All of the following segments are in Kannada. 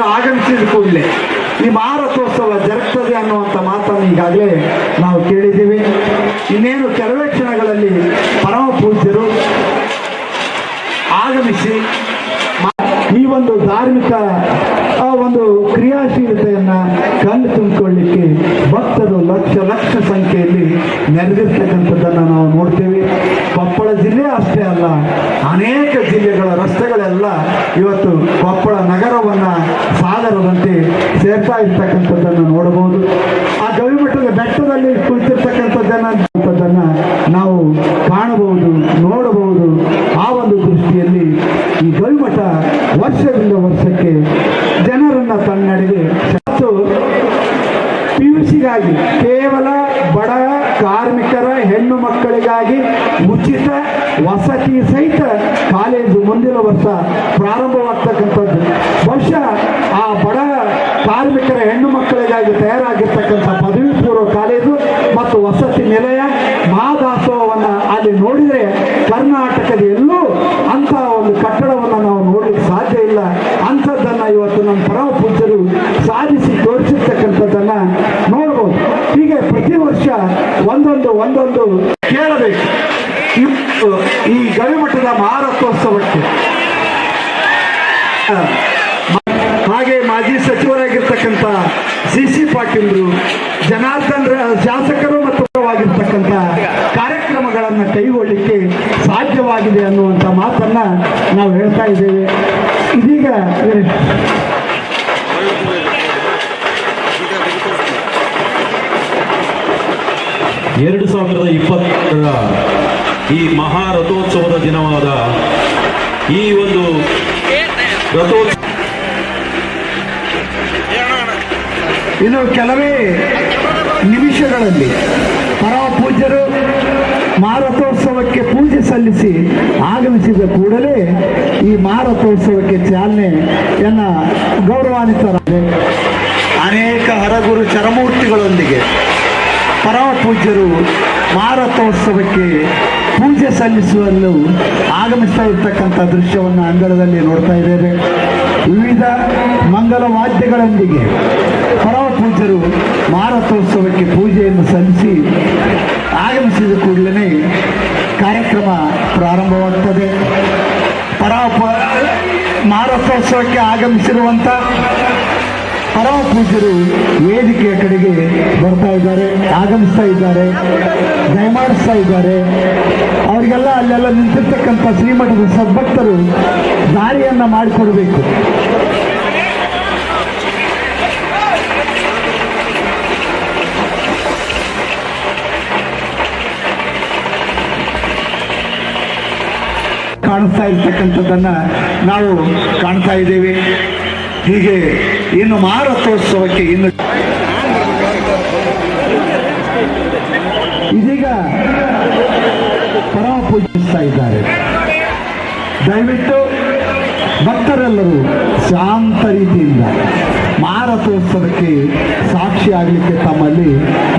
ಭಕ್ತರು ಆಗಮಿಸಿದ ಕೂಡಲೇ. ಈ ಮಾರಥೋತ್ಸವ ಜರುಗ್ತದೆ ಅನ್ನುವಂಥ ಮಾತನ್ನು ಈಗಾಗಲೇ ನಾವು ಕೇಳಿದ್ದೀವಿ. ಇನ್ನೇನು ಕೆಲವೇ ಕ್ಷಣಗಳಲ್ಲಿ ಪರಮ ಪೂಜ್ಯರು ಆಗಮಿಸಿ ಈ ಒಂದು ಧಾರ್ಮಿಕ ಒಂದು ಕ್ರಿಯಾಶೀಲತೆಯನ್ನು ಕಣ್ಣು ತುಂಬಿಕೊಳ್ಳಿಕ್ಕೆ ಭಕ್ತರು ಲಕ್ಷ ಲಕ್ಷ ಸಂಖ್ಯೆಯಲ್ಲಿ ನೆರೆದಿರ್ತಕ್ಕಂಥದ್ದನ್ನು ನಾವು ನೋಡ್ತೇವೆ. ಕೊಪ್ಪಳ ಜಿಲ್ಲೆ ಅಷ್ಟೇ ಅಲ್ಲ, ಅನೇಕ ಜಿಲ್ಲೆಗಳ ರಸ್ತೆಗಳೆಲ್ಲ ಇವತ್ತು ಕೊಪ್ಪಳ ನಗರವನ್ನ ಸಾಗರದಂತೆ ಸೇರ್ತಾ ಇರ್ತಕ್ಕಂಥದ್ದನ್ನು ನೋಡಬಹುದು. ಆ ಗವಿಮಠದ ಬೆಟ್ಟದಲ್ಲಿ ಕುಳಿತಿರ್ತಕ್ಕಂಥದ್ದನ್ನ ನಾವು ಕಾಣಬಹುದು, ನೋಡಬಹುದು. ಆ ಒಂದು ದೃಷ್ಟಿಯಲ್ಲಿ ಈ ಗವಿಮಠ ವರ್ಷದಿಂದ ವರ್ಷಕ್ಕೆ ಜನರನ್ನ ತನ್ನಡೆಗೆ ಮತ್ತು ಪಿ ಯು ಸಿಗಾಗಿ ಕೇವಲ ಬಡ ಕಾರ್ಮಿಕರ ಹೆಣ್ಣು ಮಕ್ಕಳಿಗಾಗಿ ಉಚಿತ ವಸತಿ ಸಹಿತ ಕಾಲೇಜು ಮುಂದಿನ ವರ್ಷ ಪ್ರಾರಂಭವಾಗ್ತಕ್ಕಂಥದ್ದು. ಬಹುಶಃ ಕಾರ್ಮಿಕರ ಹೆಣ್ಣು ಮಕ್ಕಳಿಗಾಗಿ ತಯಾರಾಗಿರ್ತಕ್ಕಂಥ ಪದವಿ ಪೂರ್ವ ಕಾಲೇಜು ಮತ್ತು ವಸತಿ ನಿಲಯ ಮಹಾದಾಸೋಹವನ್ನು ಅಲ್ಲಿ ನೋಡಿದರೆ ಕರ್ನಾಟಕದ ಎಲ್ಲೂ ಅಂಥ ಒಂದು ಕಟ್ಟಡವನ್ನು ನಾವು ನೋಡಲಿಕ್ಕೆ ಸಾಧ್ಯ ಇಲ್ಲ. ಅಂಥದ್ದನ್ನು ಇವತ್ತು ನಮ್ಮ ಪರಮ ಸಾಧಿಸಿ ತೋರಿಸಿರ್ತಕ್ಕಂಥದ್ದನ್ನು ನೋಡ್ಬೋದು. ಹೀಗೆ ಪ್ರತಿ ವರ್ಷ ಒಂದೊಂದು ಒಂದೊಂದು ಕೇಳಬೇಕು. ಈ ಗವಿಮಠದ ಮಹಾರಥೋತ್ಸವಕ್ಕೆ. ಸಿ ಸಿ ಪಾಟೀಲ್ರು, ಜನಾರ್ದನ್ ಶಾಸಕರು ಮತ್ತು ಕಾರ್ಯಕ್ರಮಗಳನ್ನು ಕೈಗೊಳ್ಳಿಕ್ಕೆ ಸಾಧ್ಯವಾಗಿದೆ ಅನ್ನುವಂಥ ಮಾತನ್ನ ನಾವು ಹೇಳ್ತಾ ಇದ್ದೇವೆ. ಇದೀಗ ಎರಡು ಸಾವಿರದ ಇಪ್ಪತ್ತರ ಈ ಮಹಾರಥೋತ್ಸವದ ದಿನವಾದ ಈ ಒಂದು ರಥೋತ್ಸವ ಇನ್ನು ಕೆಲವೇ ನಿಮಿಷಗಳಲ್ಲಿ ಪರಮಪೂಜ್ಯರು ಮಾರಥೋತ್ಸವಕ್ಕೆ ಪೂಜೆ ಸಲ್ಲಿಸಿ ಆಗಮಿಸಿದ ಕೂಡಲೇ ಈ ಮಾರಥೋತ್ಸವಕ್ಕೆ ಚಾಲನೆಯನ್ನ ಗೌರವಾನ್ವಿತರಾದೆ ಅನೇಕ ಹರಗುರು ಚರಮೂರ್ತಿಗಳೊಂದಿಗೆ ಪರಮ ಪೂಜ್ಯರು ಮಾರಥೋತ್ಸವಕ್ಕೆ ಪೂಜೆ ಸಲ್ಲಿಸುವಲ್ಲೂ ಆಗಮಿಸ್ತಾ ಇರ್ತಕ್ಕಂಥ ದೃಶ್ಯವನ್ನು ಅಂಗಳದಲ್ಲಿ ನೋಡ್ತಾ ಇದ್ದೇವೆ. ವಿವಿಧ ಮಂಗಲ ವಾದ್ಯಗಳೊಂದಿಗೆ ಪರಮ ಪೂಜ್ಯರು ಮಾರಥೋತ್ಸವಕ್ಕೆ ಪೂಜೆಯನ್ನು ಸಲ್ಲಿಸಿ ಆಗಮಿಸಿದ ಕೂಡಲೇ ಕಾರ್ಯಕ್ರಮ ಪ್ರಾರಂಭವಾಗ್ತದೆ. ಪರಮ ಮಾರಥೋತ್ಸವಕ್ಕೆ ಆಗಮಿಸಿರುವಂಥ ಪರಮ ಪೂಜ್ಯರು ವೇದಿಕೆಯ ಕಡೆಗೆ ಬರ್ತಾ ಇದ್ದಾರೆ, ಆಗಮಿಸ್ತಾ ಇದ್ದಾರೆ, ದಯಮಾಡಿಸ್ತಾ ಇದ್ದಾರೆ. ಅವರಿಗೆಲ್ಲ ಅಲ್ಲೆಲ್ಲ ನಿಂತಿರ್ತಕ್ಕಂಥ ಶ್ರೀಮಠದ ಸದ್ಭಕ್ತರು ದಾರಿಯನ್ನು ಮಾಡಿಕೊಡ್ಬೇಕು. ಕಾಣಿಸ್ತಾ ಇರ್ತಕ್ಕಂಥದ್ದನ್ನ ನಾವು ಕಾಣ್ತಾ ಇದ್ದೇವೆ. ಹೀಗೆ ಇನ್ನು ಮಾರಥೋತ್ಸವಕ್ಕೆ ಇನ್ನು ಇದೀಗ ಪರಮ ಪೂಜಿಸ್ತಾ ಇದ್ದಾರೆ. ದಯವಿಟ್ಟು ಭಕ್ತರೆಲ್ಲರೂ ಶಾಂತ ರೀತಿಯಿಂದ ಮಾರಥೋತ್ಸವಕ್ಕೆ ಸಾಕ್ಷಿ ಆಗಲಿಕ್ಕೆ ತಮ್ಮಲ್ಲಿ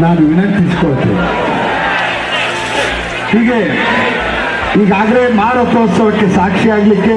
ನಾನು ವಿನಂತಿಸಿಕೊಳ್ತೇನೆ. ಹೀಗೆ ಈಗಾಗಲೇ ಮಾರಥೋತ್ಸವಕ್ಕೆ ಸಾಕ್ಷಿ ಆಗಲಿಕ್ಕೆ